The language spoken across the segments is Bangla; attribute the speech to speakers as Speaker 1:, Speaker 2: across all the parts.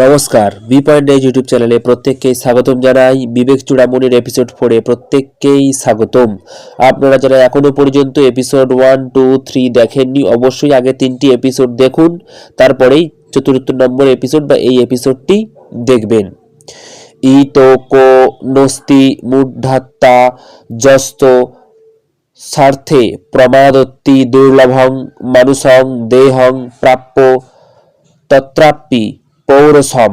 Speaker 1: নমস্কার, বি পয়েন্ট ডেজ ইউটিউব চ্যানেলে প্রত্যেককেই স্বাগতম জানাই। বিবেক চূড়ামণির এপিসোড ফোরে প্রত্যেককেই স্বাগতম। আপনারা যারা এখনও পর্যন্ত এপিসোড ওয়ান টু থ্রি দেখেননি, অবশ্যই আগে তিনটি এপিসোড দেখুন, তারপরেই চতুর্থ নম্বর এপিসোড বা এই এপিসোডটি দেখবেন। ইতোকো নস্তি মুদ্ধাত্তা জস্ত স্বার্থে প্রমাদত্তি দুর্লভং মানুষং দেহং প্রাপ্য তত্রাপ্পি। পৌরসম।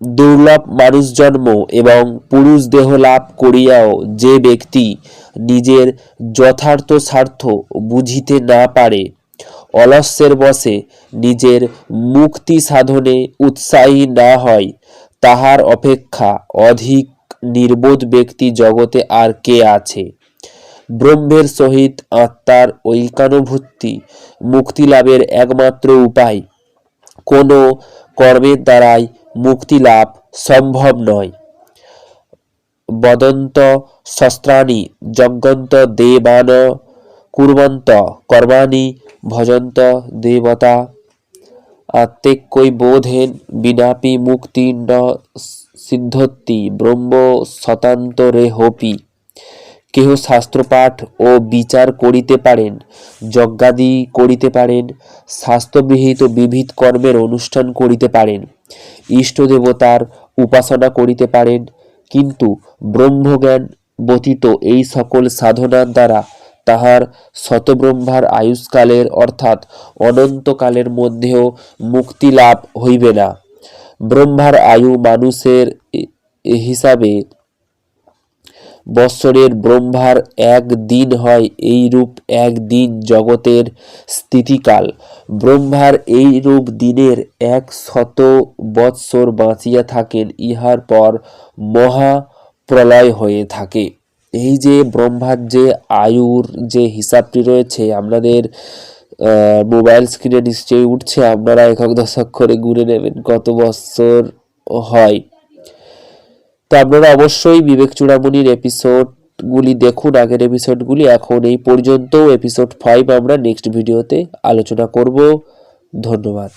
Speaker 1: দুর্লভ মানুষ জন্ম এবং পুরুষ দেহ লাভ করিয়াও যে ব্যক্তি নিজের যথার্থ স্বার্থ বুঝিতে না পারে, অলস্যের বসে নিজের মুক্তি সাধনে উৎসাহী না হয়, তাহার অপেক্ষা অধিক নির্বোধ ব্যক্তি জগতে আর কে আছে? ব্রহ্মের সহিত আত্মার ঐকানুভূতি মুক্তি লাভের একমাত্র উপায়। কোনো কর্মের দ্বারাই মুক্তি লাভ সম্ভব নয়। বদন্ত শস্ত্রাণি যজ্ঞন্ত দেবান কুর্বন্ত কর্মাণি ভজন্ত দেবতা। আত্মেক্যই বোধেন বিনাপি মুক্তি ন সিদ্ধত্তি ব্রহ্ম শতান্তরে হপি কেহ শাস্ত্রপাঠ ও বিচার করিতে পারেন, যজ্ঞাদি করিতে পারেন শাস্ত্রবিহিত বিবিধ কর্মের অনুষ্ঠান করিতে পারেন ইষ্ট দেবতার উপাসনা করিতে পারেন, কিন্তু ব্রহ্মজ্ঞান ব্যতীত এই সকল সাধনার দ্বারা তাহার শতব্রহ্মার আয়ুষ্কালের অর্থাৎ অনন্তকালের মধ্যেও মুক্তি লাভ হইবে না। ব্রহ্মার আয়ু মানুষের হিসাবে বৎসরের ব্রহ্মার এক দিন হয় এইরূপ এক দিন জগতের স্থিতিকাল। ব্রহ্মার এই রূপ দিনের এক শত বৎসর বাঁচিয়া থাকেন, ইহার পর মহা প্রলয় হয়ে থাকে। এই যে ব্রহ্মার যে আয়ুর যে হিসাবটি রয়েছে, আপনাদের মোবাইল স্ক্রিনে নিশ্চয়ই উঠছে, আপনারা একক দশক করে ঘুরে নেবেন কত বৎসর হয়। তো আপনারা অবশ্যই বিবেক চূড়ামণির এপিসোডগুলি দেখুন, আগের এপিসোডগুলি এখন এই পর্যন্ত এপিসোড ফাইভ আমরা নেক্সট ভিডিওতে আলোচনা করব। ধন্যবাদ।